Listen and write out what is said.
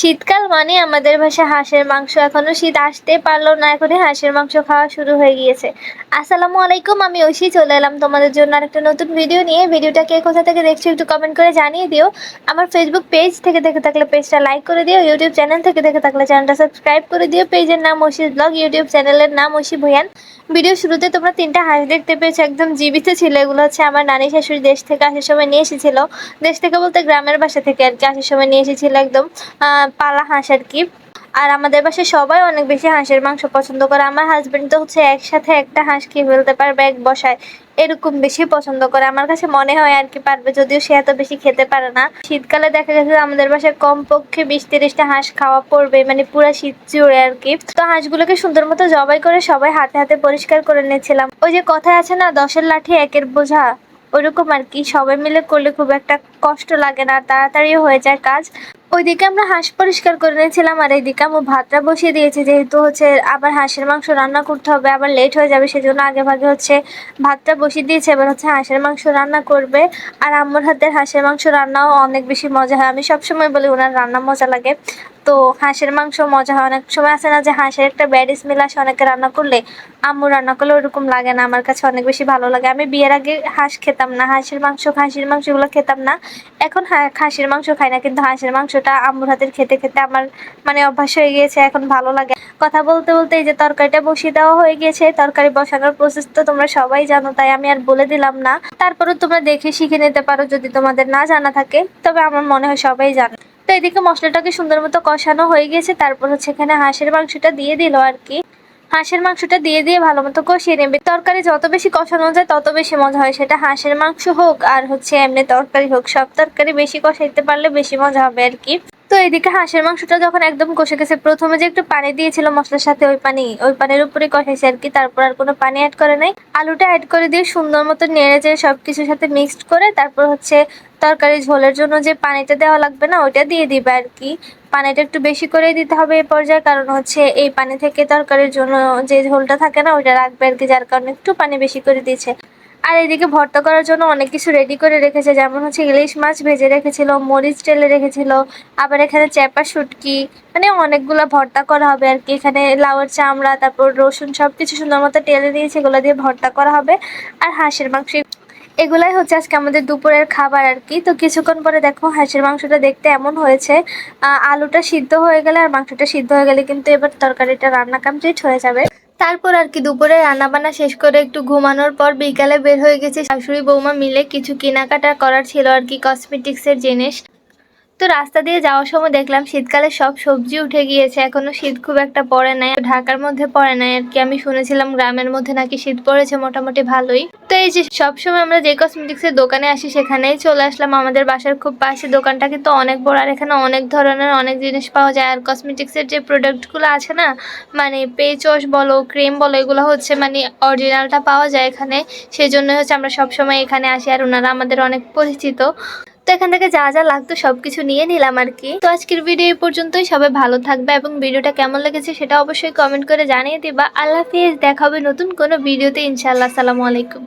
শীতকাল মানে আমাদের ভাষায় হাঁসের মাংস। এখনও শীত আসতে পারল না, এখনই হাঁসের মাংস খাওয়া শুরু হয়ে গিয়েছে। আসসালামু আলাইকুম, আমি ঐশী, চলে এলাম তোমাদের জন্য আরেকটা নতুন ভিডিও নিয়ে। ভিডিওটা কে কোথা থেকে দেখছ একটু কমেন্ট করে জানিয়ে দিও। আমার ফেসবুক পেজ থেকে দেখে থাকলে পেজটা লাইক করে দিও ইউটিউব চ্যানেল থেকে দেখে থাকলে চ্যানেলটা সাবস্ক্রাইব করে দিও। পেজের নাম ঐশী ব্লগ ইউটিউব চ্যানেলের নাম ঐশী ভুয়ান ভিডিও শুরুতে তোমরা তিনটা হাঁস দেখতে পেয়েছ, একদম জীবিত ছিল। এগুলো হচ্ছে আমার নানি শাশুড়ি দেশ থেকে আসার সময় নিয়ে এসেছিল। দেশ থেকে বলতে গ্রামের বাসা থেকে আর কি আসার সময় নিয়ে এসেছিল একদম। পালা হাঁস আর কি। আর আমাদের বাসায় সবাই অনেক বেশি হাঁসের মাংস পছন্দ করে। আমার হাজবেন্ড তো হচ্ছে একসাথে একটা হাঁস খেয়ে ফেলতে পারবে, এক বসায়। এরকম বেশি পছন্দ করে। আমার কাছে মনে হয় আর কি পারবে, যদিও সে এত বেশি খেতে পারে না। শীতকালে দেখা গেছে আমাদের বাসায় কমপক্ষে বিশ তিরিশটা হাঁস খাওয়া পড়বে মানে পুরো শীত জুড়ে আর কি। তো হাঁসগুলোকে সুন্দর মতো জবাই করে সবাই হাতে হাতে পরিষ্কার করে নিয়েছিলাম। ওই যে কথায় আছে না, দশের লাঠি একের বোঝা, ওরকম আর কি। সবাই মিলে করলে খুব একটা কষ্ট লাগে না, আর তাড়াতাড়িও হয়ে যায় কাজ। ওইদিকে আমরা হাঁস পরিষ্কার করে নিয়েছিলাম, আর এইদিকে আমি ভাতটা বসিয়ে দিয়েছি, যেহেতু হচ্ছে আবার হাঁসের মাংস রান্না করতে হবে, আবার লেট হয়ে যাবে, সেজন্য আগে ভাগে হচ্ছে ভাতটা বসিয়ে দিয়েছে, এবার হচ্ছে হাঁসের মাংস রান্না করবে। আর আম্মুর হাতের হাঁসের মাংস রান্নাও অনেক বেশি মজা হয়, আমি সবসময় বলি ওনার রান্না মজা লাগে। তো হাঁসের মাংস মজা হয়, অনেক সময় আছে না যে হাঁসের একটা ব্যাড স্মেল আসে, অনেকে রান্না করলে আম্মু রান্না করলে ওরকম লাগে না, আমার কাছে অনেক বেশি ভালো লাগে। আমি বিয়ের আগে হাঁস খেতাম না, হাঁসের মাংস, খাসির মাংস এগুলো খেতাম না। এখন খাসির মাংস খাই না, কিন্তু হাঁসের মাংসটা আম্মুর হাতের খেতে খেতে আমার মানে অভ্যাস হয়ে গিয়েছে, এখন ভালো লাগে। কথা বলতে বলতে এই যে তরকারিটা বসিয়ে দেওয়া হয়ে গিয়েছে, তরকারি বসানোর প্রসেস তো তোমরা সবাই জানো, তাই আমি আর বলে দিলাম না। তারপরেও তোমরা দেখে শিখে নিতে পারো, যদি তোমাদের না জানা থাকে, তবে আমার মনে হয় সবাই জানে। তো এদিকে মশলাটাকে সুন্দর মতো কষানো হয়ে গেছে, তারপর হচ্ছে এখানে হাঁসের মাংসটা দিয়ে দিল আর কি। হাঁসের মাংসটা দিয়ে দিয়ে ভালো মতো কষিয়ে নেবে। তরকারি যত বেশি কষানো যায়, তত বেশি মজা হয়। সেটা হাঁসের মাংস হোক আর হচ্ছে এমনি তরকারি হোক, সব তরকারি বেশি কষাইতে পারলে বেশি মজা হবে আর কি। তো এদিকে হাঁসের মাংসটা যখন একদম কষে গেছে, প্রথমে যে একটু পানি দিয়েছিল মশলার সাথে ওই পানি, ওই পানির উপরে কষাইছে আর কি। তারপর আর কোনো পানি অ্যাড করে নাই। আলুটা অ্যাড করে দিয়ে সুন্দর মতো নেড়ে চেড়ে সব কিছুর সাথে মিক্সড করে তারপর হচ্ছে তরকারি ঝোলের জন্য যে পানিটা দেওয়া লাগবে না, ওইটা দিয়ে দিবে আর কি। পানিটা একটু বেশি করে দিতে হবে এই পর্যায়ে, কারণ হচ্ছে এই পানি থেকে তরকারির জন্য যে ঝোলটা থাকে না, ওইটা রাখবে আর কি, যার কারণে একটু পানি বেশি করে দিয়েছে। আর এদিকে ভর্তা করার জন্য অনেক কিছু রেডি করে রেখেছে, যেমন হচ্ছে ইলিশ মাছ ভেজে রেখেছিল, মরিচ টেলে রেখেছিল, আবার এখানে চ্যাপা, শুটকি মানে অনেকগুলো ভর্তা করা হবে আর কি। এখানে লাউয়ের চামড়া, তারপর রসুন সব কিছু সুন্দর মতো টেলে দিয়েছে, এগুলো দিয়ে ভর্তা করা হবে। আর হাঁসের মাংস এগুলাই হচ্ছে আজকে আমাদের দুপুরের খাবার আর কি। তো কিছুক্ষণ পরে দেখো হাঁসের মাংসটা দেখতে এমন হয়েছে আলুটা সিদ্ধ হয়ে গেলে আর মাংসটা সিদ্ধ হয়ে গেলে কিন্তু এবার তরকারিটা রান্না কমপ্লিট হয়ে যাবে। তারপর আর কি দুপুরে রান্নাবান্না শেষ করে একটু ঘুমানোর পর বিকালে বের হয়ে গেছে। শাশুড়ি বৌমা মিলে কিছু কেনাকাটা করার ছিল আর কি কসমেটিক্সের জিনিস। তো রাস্তা দিয়ে যাওয়ার সময় দেখলাম শীতকালে সব সবজি উঠে গিয়েছে। এখনও শীত খুব একটা পড়ে নাই। ঢাকার মধ্যে পড়ে নাই। আর কি আমি শুনেছিলাম গ্রামের মধ্যে নাকি শীত পড়েছে মোটামুটি ভালোই। তো এই যে সবসময় আমরা যে কসমেটিক্সের দোকানে আসি, সেখানেই চলে আসলাম। আমাদের বাসার খুব পাশে। দোকানটা কিন্তু অনেক বড়। আর এখানে অনেক ধরনের অনেক জিনিস পাওয়া যায়। আর কসমেটিক্সের যে প্রোডাক্টগুলো আছে না মানে পেচ ওয়াশ বলো ক্রিম বলো, এগুলো হচ্ছে মানে অরিজিনালটা পাওয়া যায় এখানে। সেই জন্য হচ্ছে আমরা সবসময় এখানে আসি। আর ওনারা আমাদের অনেক পরিচিত। তো এখান থেকে যা যা লাগতো সবকিছু নিয়ে নিলাম আর কি। তো আজকের ভিডিও এই পর্যন্তই। সবাই ভালো থাকবে এবং ভিডিওটা কেমন লেগেছে সেটা অবশ্যই কমেন্ট করে জানিয়ে দিবা। আল্লাহ হাফিজ, দেখা হবে নতুন কোনো ভিডিওতে ইনশাল্লাহ আসসালামু আলাইকুম।